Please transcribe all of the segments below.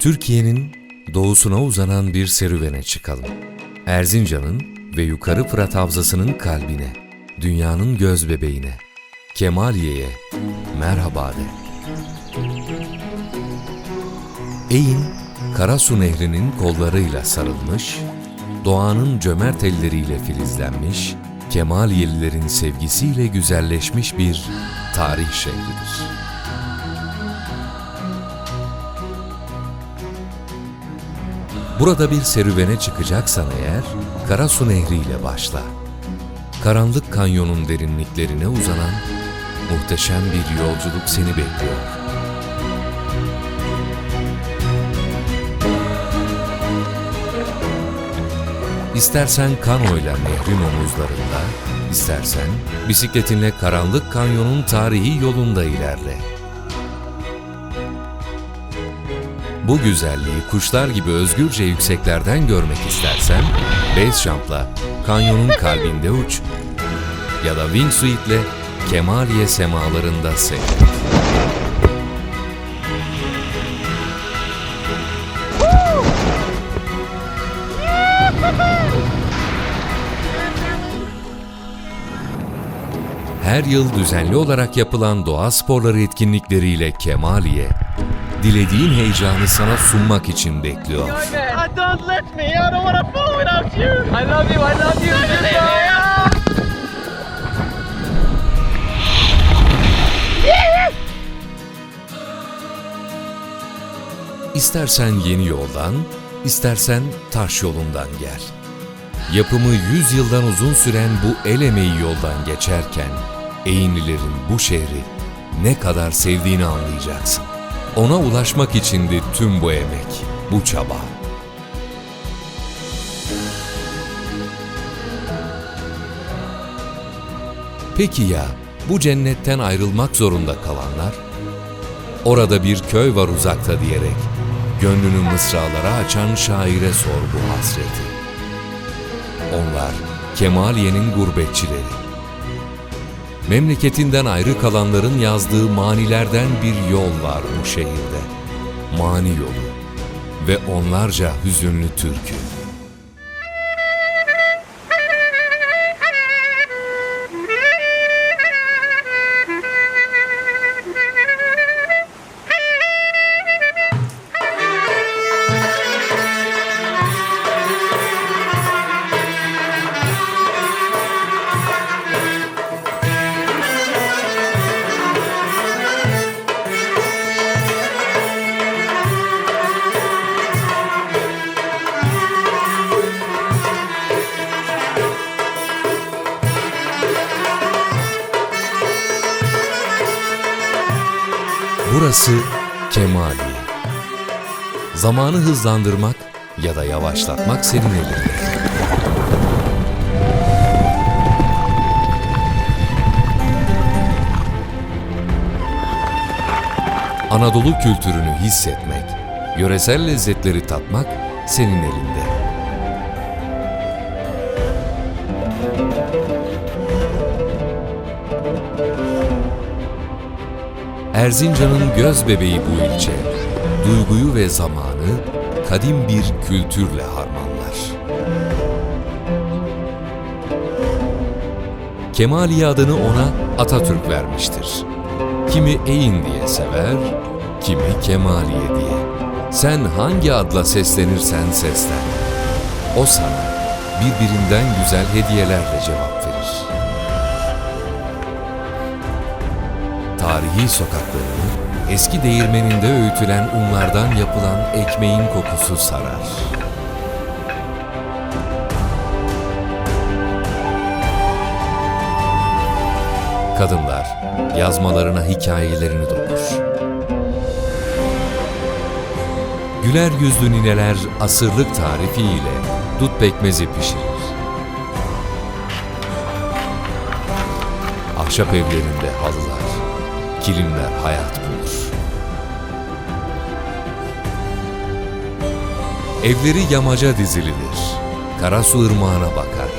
Türkiye'nin doğusuna uzanan bir serüvene çıkalım. Erzincan'ın ve Yukarı Fırat Havzası'nın kalbine, dünyanın göz bebeğine, Kemaliye'ye merhaba de. Eğin, Karasu Nehri'nin kollarıyla sarılmış, doğanın cömert elleriyle filizlenmiş, Kemaliyelilerin sevgisiyle güzelleşmiş bir tarih şehridir. Burada bir serüvene çıkacaksan eğer, Karasu Nehri ile başla. Karanlık kanyonun derinliklerine uzanan muhteşem bir yolculuk seni bekliyor. İstersen kanoyla nehrin omuzlarında, istersen bisikletinle karanlık kanyonun tarihi yolunda ilerle. Bu güzelliği kuşlar gibi özgürce yükseklerden görmek istersen, Base Jump'la kanyonun kalbinde uç ya da Wingsuit'le Kemaliye semalarında seyret. Her yıl düzenli olarak yapılan doğa sporları etkinlikleriyle Kemaliye, dilediğin heyecanı sana sunmak için bekliyor. İstersen yeni yoldan, istersen taş yolundan gel. Yapımı 100 yıldan uzun süren bu el emeği yoldan geçerken, Eğinlilerin bu şehri ne kadar sevdiğini anlayacaksın. Ona ulaşmak içindi tüm bu emek, bu çaba. Peki ya bu cennetten ayrılmak zorunda kalanlar? Orada bir köy var uzakta diyerek gönlünü mısralara açan şaire sor bu hasreti. Onlar Kemaliye'nin gurbetçileri. Memleketinden ayrı kalanların yazdığı manilerden bir yol var bu şehirde. Mani yolu ve onlarca hüzünlü türkü. Burası Kemaliye. Zamanı hızlandırmak ya da yavaşlatmak senin elinde. Anadolu kültürünü hissetmek, yöresel lezzetleri tatmak senin elinde. Erzincan'ın göz bebeği bu ilçe, duyguyu ve zamanı kadim bir kültürle harmanlar. Kemaliye adını ona Atatürk vermiştir. Kimi Eğin diye sever, kimi Kemaliye diye. Sen hangi adla seslenirsen seslen. O sana birbirinden güzel hediyelerle cevap Tarihi sokaklarını eski değirmeninde öğütülen unlardan yapılan ekmeğin kokusu sarar. Kadınlar yazmalarına hikayelerini dokur. Güler yüzlü nineler asırlık tarifiyle dut pekmezi pişirir. Ahşap evlerinde halılar, kilimler hayat bulur. Evleri yamaca dizilidir. Karasu ırmağına bakar.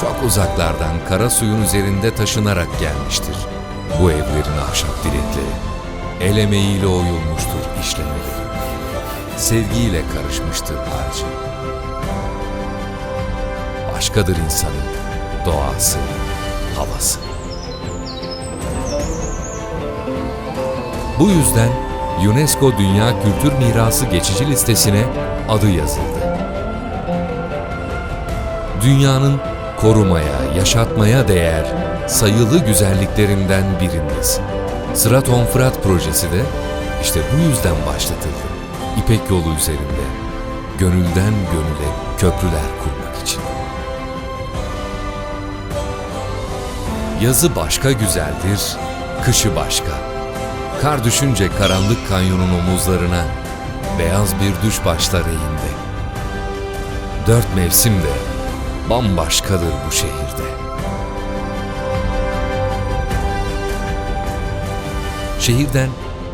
Çok uzaklardan kara suyun üzerinde taşınarak gelmiştir. Bu evlerin ahşap direkleri. El emeğiyle oyulmuştur işlemeleri. Sevgiyle karışmıştır harcı. Başkadır insanı, doğası, havası. Bu yüzden UNESCO Dünya Kültür Mirası geçici listesine adı yazıldı. Dünyanın korumaya, yaşatmaya değer sayılı güzelliklerinden birindesin. Sıraton Fırat projesi de işte bu yüzden başlatıldı. İpek yolu üzerinde gönülden gönüle köprüler kurmak için. Yazı başka güzeldir, kışı başka. Kar düşünce karanlık kanyonun omuzlarına beyaz bir düş başlar eğimde. Dört mevsim de bambaşkadır bu şehirde. Şehirden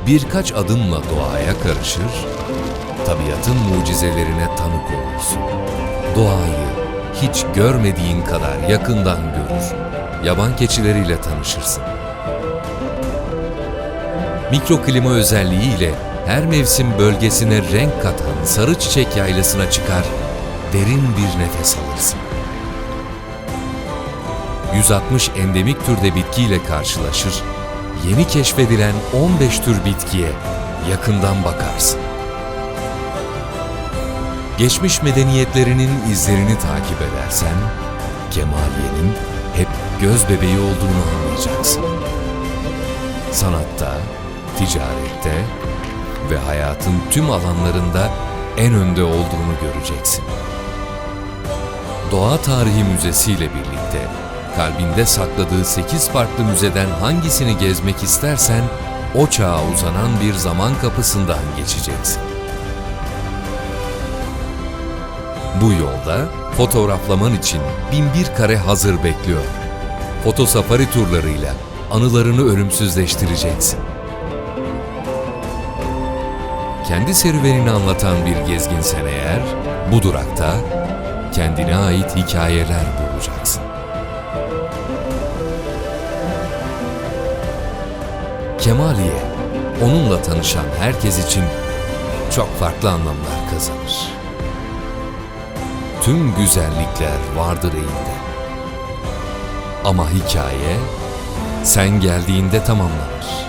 birkaç adımla doğaya karışır, tabiatın mucizelerine tanık olursun. Doğayı hiç görmediğin kadar yakından görür, yaban keçileriyle tanışırsın. Mikroklima özelliğiyle her mevsim bölgesine renk katan sarı çiçek yaylasına çıkar, derin bir nefes alırsın. 160 endemik türde bitkiyle karşılaşır, yeni keşfedilen 15 tür bitkiye yakından bakarsın. Geçmiş medeniyetlerinin izlerini takip edersen, Kemaliye'nin hep göz bebeği olduğunu anlayacaksın. Sanatta, ticarette ve hayatın tüm alanlarında en önde olduğunu göreceksin. Doğa Tarihi Müzesi ile birlikte kalbinde sakladığı 8 farklı müzeden hangisini gezmek istersen o çağa uzanan bir zaman kapısından geçeceksin. Bu yolda fotoğraflaman için binbir kare hazır bekliyor. Foto safari turlarıyla anılarını ölümsüzleştireceksin. Kendi serüvenini anlatan bir gezginsen eğer, bu durakta kendine ait hikayeler bulacaksın. Kemaliye, onunla tanışan herkes için çok farklı anlamlar kazanır. Tüm güzellikler vardır eğinde. Ama hikaye sen geldiğinde tamamlanır.